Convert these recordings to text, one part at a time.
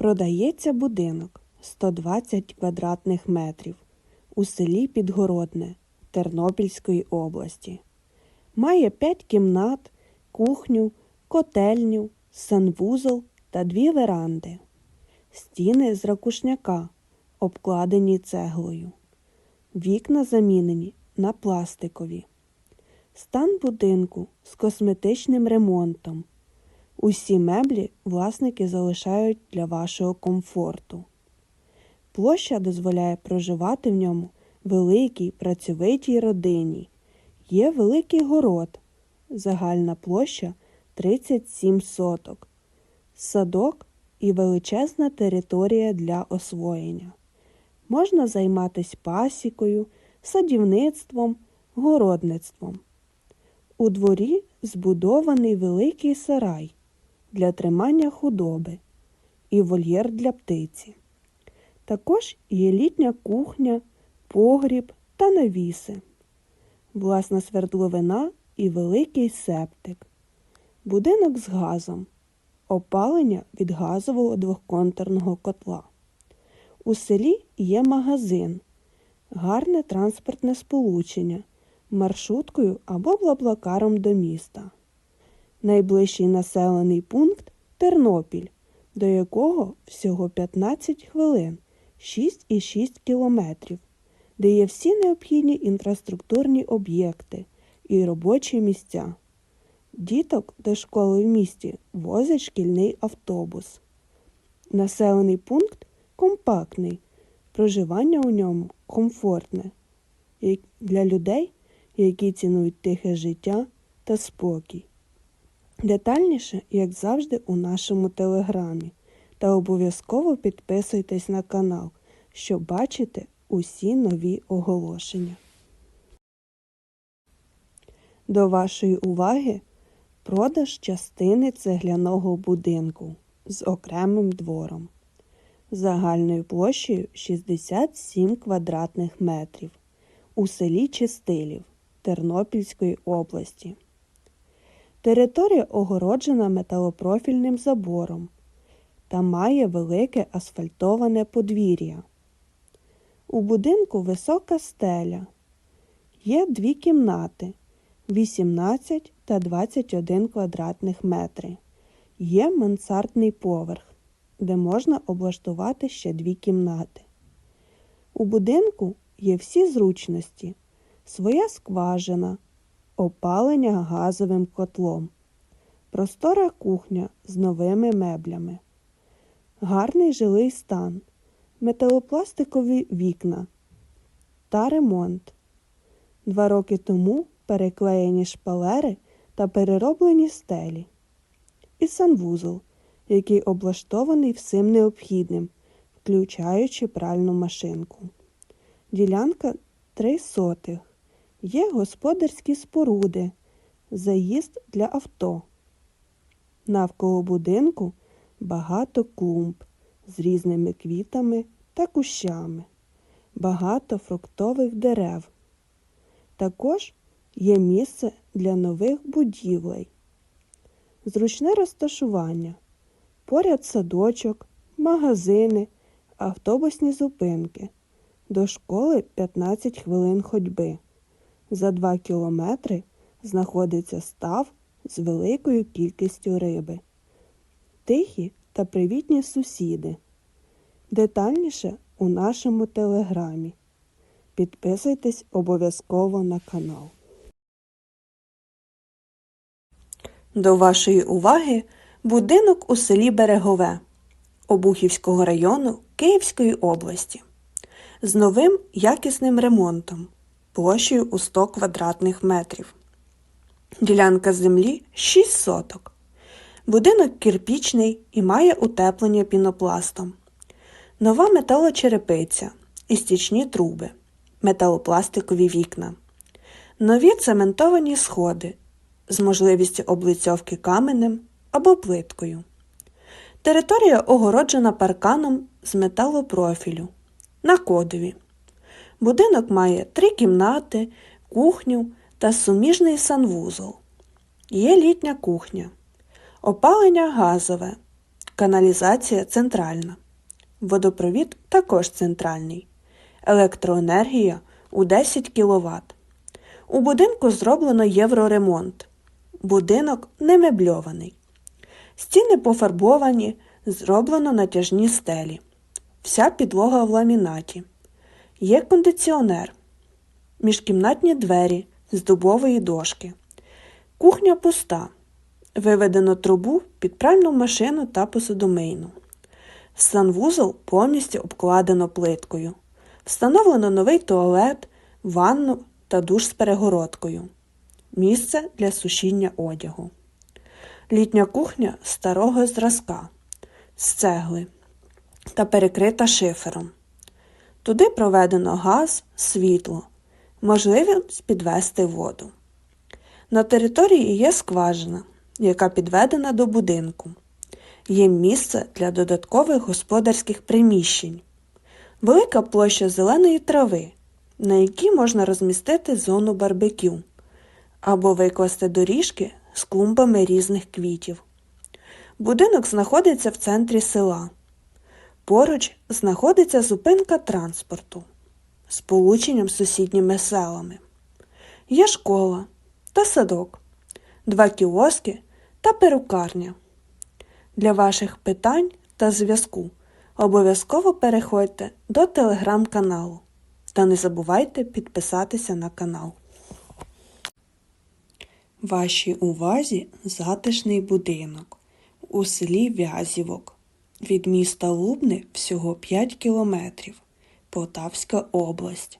Продається будинок 120 квадратних метрів у селі Підгородне Тернопільської області. Має 5 кімнат, кухню, котельню, санвузол та дві веранди. Стіни з ракушняка, обкладені цеглою. Вікна замінені на пластикові. Стан будинку з косметичним ремонтом. Усі меблі власники залишають для вашого комфорту. Площа дозволяє проживати в ньому великій працьовитій родині. Є великий город. Загальна площа 37 соток. Садок і величезна територія для освоєння. Можна займатися пасікою, садівництвом, городництвом. У дворі збудований великий сарай для тримання худоби і вольєр для птиці. Також є літня кухня, погріб та навіси, власна свердловина і великий септик, будинок з газом, опалення від газового двохконтурного котла. У селі є магазин, гарне транспортне сполучення маршруткою або блаблакаром до міста. Найближчий населений пункт Тернопіль, до якого всього 15 хвилин 6,6 кілометрів, де є всі необхідні інфраструктурні об'єкти і робочі місця. Діток до школи в місті возить шкільний автобус. Населений пункт компактний, проживання у ньому комфортне для людей, які цінують тихе життя та спокій. Детальніше, як завжди, у нашому телеграмі. Та обов'язково підписуйтесь на канал, щоб бачити усі нові оголошення. До вашої уваги продаж частини цегляного будинку з окремим двором загальною площею 67 квадратних метрів у селі Чистилів Тернопільської області. Територія огороджена металопрофільним забором та має велике асфальтоване подвір'я. У будинку висока стеля. Є дві кімнати 18 та 21 квадратних метри. Є мансардний поверх, де можна облаштувати ще дві кімнати. У будинку є всі зручності, своя скважина, опалення газовим котлом, простора кухня з новими меблями, гарний жилий стан, металопластикові вікна та ремонт. Два роки тому переклеєні шпалери та перероблені стелі. І санвузол, який облаштований всім необхідним, включаючи пральну машинку. Ділянка три сотих. Є господарські споруди, заїзд для авто. Навколо будинку багато клумб з різними квітами та кущами, багато фруктових дерев. Також є місце для нових будівлей, зручне розташування, поряд садочок, магазини, автобусні зупинки. До школи 15 хвилин ходьби. За 2 кілометри знаходиться став з великою кількістю риби. Тихі та привітні сусіди. Детальніше у нашому телеграмі. Підписуйтесь обов'язково на канал. До вашої уваги будинок у селі Берегове Обухівського району Київської області з новим якісним ремонтом площею у 100 квадратних метрів. Ділянка землі 6 соток. Будинок кирпічний і має утеплення пінопластом. Нова металочерепиця і стічні труби, металопластикові вікна. Нові цементовані сходи з можливістю облицьовки каменем або плиткою. Територія огороджена парканом з металопрофілю на кодові. Будинок має три кімнати, кухню та суміжний санвузол. Є літня кухня, опалення газове, Каналізація центральна. Водопровід також центральний. Електроенергія у 10 кВт. У будинку зроблено євроремонт. Будинок не мебльований. Стіни пофарбовані, зроблено натяжні стелі. Вся підлога в ламінаті. Є кондиціонер. Міжкімнатні двері з дубової дошки. Кухня пуста. Виведено трубу під пральну машину та посудомийну. Санвузол повністю обкладено плиткою. Встановлено новий туалет, ванну та душ з перегородкою. Місце для сушіння одягу. Літня кухня старого зразка з цегли та перекрита шифером. Туди проведено газ, світло, можливість підвести воду. На території є скважина, яка підведена до будинку. Є місце для додаткових господарських приміщень, велика площа зеленої трави, на якій можна розмістити зону барбекю або викласти доріжки з клумбами різних квітів. Будинок знаходиться в центрі села. Поруч знаходиться зупинка транспорту з полученням з сусідніми селами. Є школа та садок, два кіоски та перукарня. Для ваших питань та зв'язку обов'язково переходьте до телеграм-каналу та не забувайте підписатися на канал. Вашій увазі затишний будинок у селі Вязівок. Від міста Лубни всього 5 кілометрів. Полтавська область.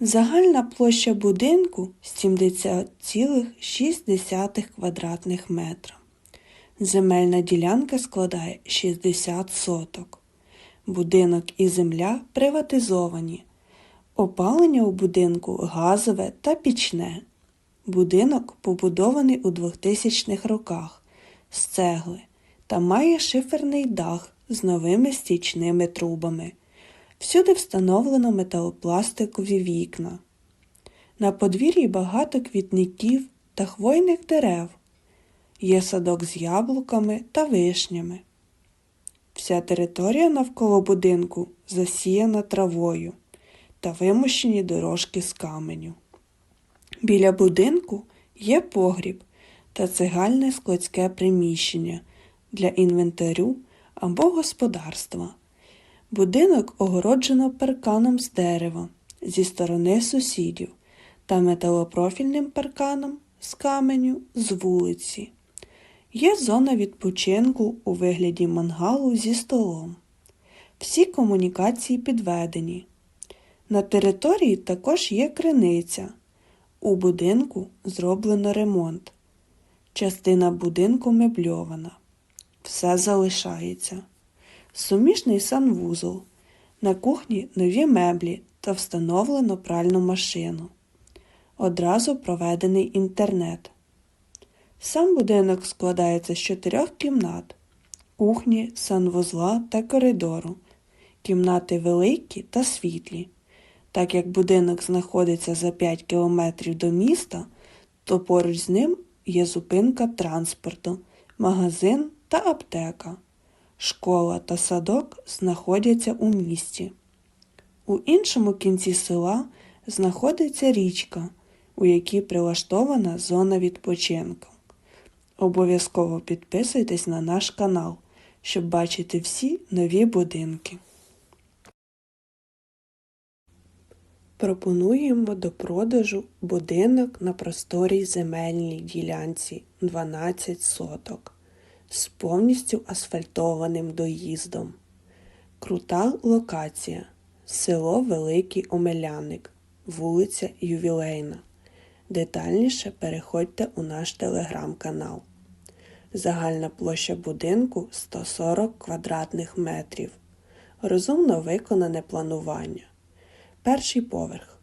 Загальна площа будинку 70,6 квадратних метра. Земельна ділянка складає 60 соток. Будинок і земля приватизовані. Опалення у будинку газове та пічне. Будинок побудований у 2000-х роках з цегли та має шиферний дах з новими стічними трубами. Всюди встановлено металопластикові вікна. На подвір'ї багато квітників та хвойних дерев. Є садок з яблуками та вишнями. Вся територія навколо будинку засіяна травою та вимощені дорожки з каменю. Біля будинку є погріб та цегальне складське приміщення для інвентарю або господарства. Будинок огороджено парканом з дерева зі сторони сусідів та металопрофільним парканом з каменю з вулиці. Є зона відпочинку у вигляді мангалу зі столом. Всі комунікації підведені. На території також є криниця. У будинку зроблено ремонт. Частина будинку мебльована. Все залишається. Сумішний санвузол. На кухні нові меблі та встановлено пральну машину. Одразу проведений інтернет. Сам будинок складається з чотирьох кімнат кухні, санвузла та коридору. Кімнати великі та світлі. Так як будинок знаходиться за 5 кілометрів до міста, то поруч з ним є зупинка транспорту, магазин та аптека. Школа та садок знаходяться у місті. У іншому кінці села знаходиться річка, у якій прилаштована зона відпочинку. Обов'язково підписуйтесь на наш канал, щоб бачити всі нові будинки. Пропонуємо до продажу будинок на просторій земельній ділянці 12 соток з повністю асфальтованим доїздом. Крута локація. Село Великий Омеляник, вулиця Ювілейна. Детальніше переходьте у наш телеграм-канал. Загальна площа будинку 140 квадратних метрів. Розумно виконане планування. Перший поверх.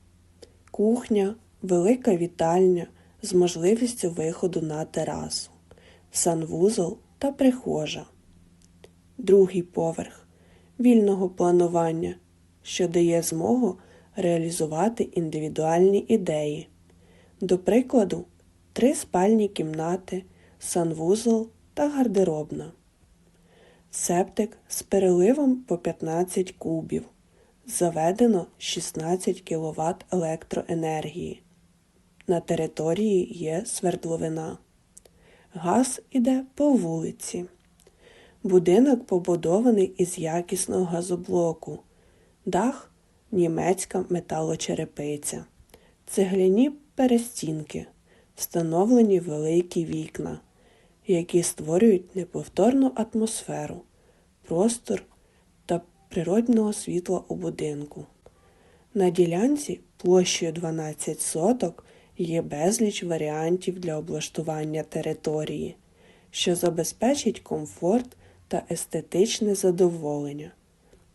Кухня, велика вітальня з можливістю виходу на терасу, санвузол та прихожа. Другий поверх вільного планування, що дає змогу реалізувати індивідуальні ідеї. До прикладу, три спальні кімнати, санвузол та гардеробна. Септик з переливом по 15 кубів. Заведено 16 кВт електроенергії. На території є свердловина. Газ іде по вулиці. Будинок побудований із якісного газоблоку. Дах німецька металочерепиця. Цегляні перестінки. Встановлені великі вікна, які створюють неповторну атмосферу, простор та природного світла у будинку. На ділянці площею 12 соток є безліч варіантів для облаштування території, що забезпечить комфорт та естетичне задоволення.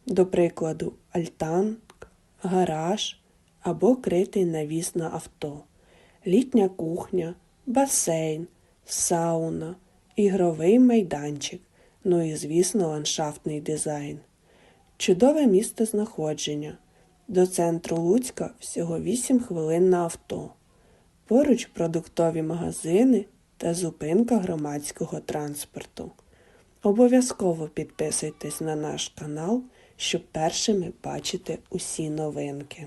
До прикладу, альтанк, гараж або критий навіс на авто, літня кухня, басейн, сауна, ігровий майданчик, ну і, звісно, ландшафтний дизайн. Чудове місце знаходження. До центру Луцька всього 8 хвилин на авто. Поруч продуктові магазини та зупинка громадського транспорту. Обов'язково підписуйтесь на наш канал, щоб першими бачити усі новинки.